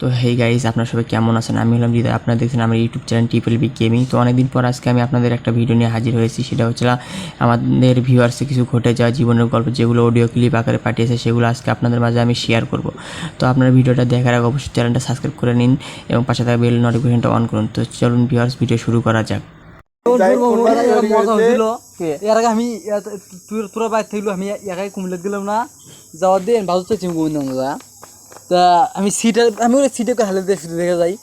তো hey guys আপনার সবাই কেমন আছেন? আমি হলাম হৃদয়। আপনারা দেখছেন আমার YouTube channel triple B gaming তো অনেকদিন পর আজকে আমি আপনাদের একটা ভিডিও নিয়ে হাজির হয়েছি। সেটা হচ্ছে আমাদের ভিউয়ার্সে কিছু ঘটে যাওয়া জীবনের গল্প যেগুলো অডিও ক্লিপ আকারে পাঠিয়েছে সেগুলো আজকে আপনাদের মাঝে আমি শেয়ার করব। তো আপনারা ভিডিওটা দেখার আগে অবশ্যই চ্যানেলটা সাবস্ক্রাইব করে নিন এবং পাশে থাকা বেল নোটিফিকেশনটা অন করুন। তো চলুন ভিউয়ার্স ভিডিও শুরু করা যাক। এর আগে আমি তোর- বাইর থাকল আমি একাই কুমিল্লাত গেলাম না। যাওয়ার দিন ভালো চাইছি তা আমি সিটে, আমি ওই সিটে হেলে দিয়ে সিটে দেখে যাই।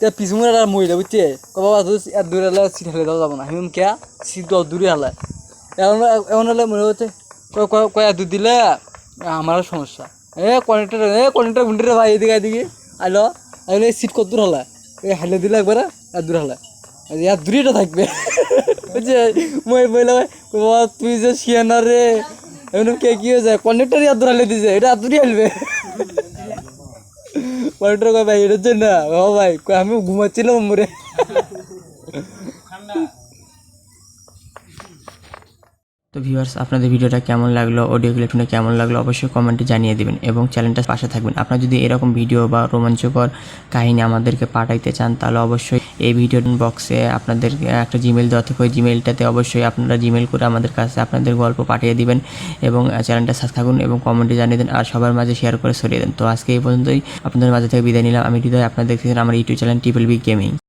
তা পিছনে আর মহিলা বুঝছে? কবা বাদ আর দূরে হলে, সিট হেলে দেওয়া যাব না। আমি কে সিট দশ দূরে হেলে। এমন এমন হলে মনে হচ্ছে কয়- দূর দিলে? আমারও সমস্যা। এ কনেক্টার এ কনেক্টার গুন্ডিরে ভাই এদিকে এদিকে। আলো আমি সিট কত দূর হলে? এই হেলে দিলে একবারে আর দূর হলে। ইয়ার দূরেটা থাকবে। বুঝছে? মই বললাম বাবা, তুই যে শিয়ানা রে। এমন কে কি হয়েছে? কন্ডাক্টর ইয়ার দূর দিছে, এটা আর দূরে হালবে কন্ডাক্টর কয়, ভাই, এটার জন্য, ও ভাই আমি ঘুমাচ্ছিলাম মরে। তো ভিউয়ার্স আপনাদের ভিডিওটা কেমন লাগল অডিও ক্লিপটা কেমন লাগল, অবশ্যই কমেন্টে জানিয়ে দিবেন এবং চ্যানেলটার পাশে থাকবেন। আপনারা যদি এরকম ভিডিও বা রোমাঞ্চকর কাহিনী আমাদেরকে পাঠাইতে চান, তাহলে অবশ্যই এই ভিডিও বক্সে আপনাদের, একটা জিমেল দেওয়া থাকে ওই জিমেলটাতে অবশ্যই আপনারা জিমেল করে আমাদের কাছে আপনাদের গল্প পাঠিয়ে দিবেন এবং চ্যানেলটা সাবস্ক্রাইব থাকুন এবং কমেন্টে জানিয়ে দেন আর সবার মাঝে শেয়ার করে সরিয়ে দেন। তো আজকে এই পর্যন্তই। আপনাদের মাঝে থেকে বিদায় নিলাম। আমি হৃদয়, আপনারা দেখতেছেন আমার YouTube channel triple B gaming